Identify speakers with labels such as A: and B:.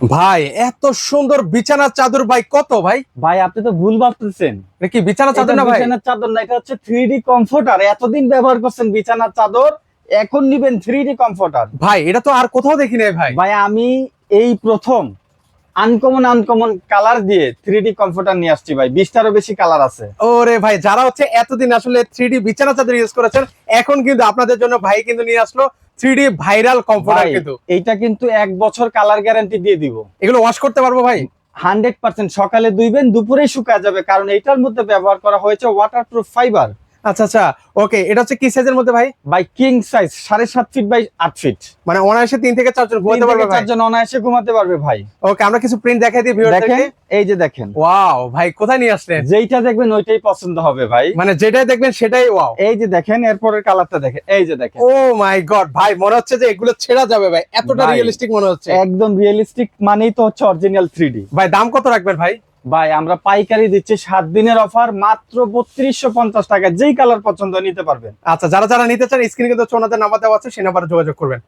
A: ভাই এত সুন্দর বিছানার চাদর ভাই কত ভাই?
B: ভাই আপনি তো ভুল ভাবতেছেন।
A: কি বিছানার চাদর না ভাই?
B: বিছানার চাদর না এটা হচ্ছে থ্রি ডি কমফোর্টার এতদিন ব্যবহার করছেন বিছানার চাদর এখন নিবেন থ্রি ডি কমফোর্টার
A: ভাই এটা তো আর কোথাও দেখি নাই ভাই।
B: ভাই আমি এই প্রথম আনকমন আনকমন কালার দিয়ে থ্রি ডি কমফোর্টার নিয়ে আসছি ভাই। বিশটারও বেশি কালার আছে।
A: ওরে ভাই যারা হচ্ছে এতদিন আসলে থ্রি ডি বিছানা চাদর ইউজ করেছেন এখন কিন্তু আপনাদের জন্য ভাই কিন্তু নিয়ে আসলো থ্রি ডি ভাইরাল কমফোর্টার কিন্তু।
B: এইটা কিন্তু এক বছর কালার গ্যারান্টি দিয়ে দিব।
A: এগুলো ওয়াশ করতে পারব ভাই?
B: Hundred percent. সকালে ধুইবেন দুপুরেই শুকা যাবে কারণ এটার মধ্যে ব্যবহার করা হয়েছে ওয়াটারপ্রুফ ফাইবার
A: আচ্ছা আচ্ছা ওকে এটা হচ্ছে কি সাইজের মধ্যে ভাই?
B: বাই কিং সাইজ সাড়ে সাত ফিট বাই আট ফিট
A: মানে অনায়াসে তিন থেকে চারজন ঘুমাতে পারবে
B: চারজন অনায়াসে ঘুমাতে পারবে ভাই।
A: ওকে আমরা কিছু প্রিন্ট দেখাই দিই
B: দেখেন এই যে দেখেন।
A: ওয়াও ভাই কোথায় নিয়ে আসলেন?
B: যেইটা দেখবেন ওইটাই পছন্দ হবে ভাই।
A: মানে যেটাই দেখবেন সেটাই ওয়াও
B: এই যে দেখেন এরপরের কালারটা দেখেন এই যে দেখেন।
A: ও মাই গড ভাই মনে হচ্ছে যে এগুলো ছেড়া যাবে ভাই এতটা। রিয়েলিস্টিক মনে হচ্ছে।
B: একদম রিয়েলিস্টিক মানেই তো হচ্ছে অরিজিনাল থ্রি
A: ভাই দাম কত রাখবেন ভাই?
B: ভাই, আমরা পাইকারি দিচ্ছি সাত দিনের অফার মাত্র বত্রিশশো পঞ্চাশ টাকা যেই কালার পছন্দ নিতে পারবেন।
A: আচ্ছা যারা যারা নিতে চান স্ক্রিনে কিন্তু চোনাতে নাম্বার দেওয়া আছে সে নাম্বারে যোগাযোগ করবেন।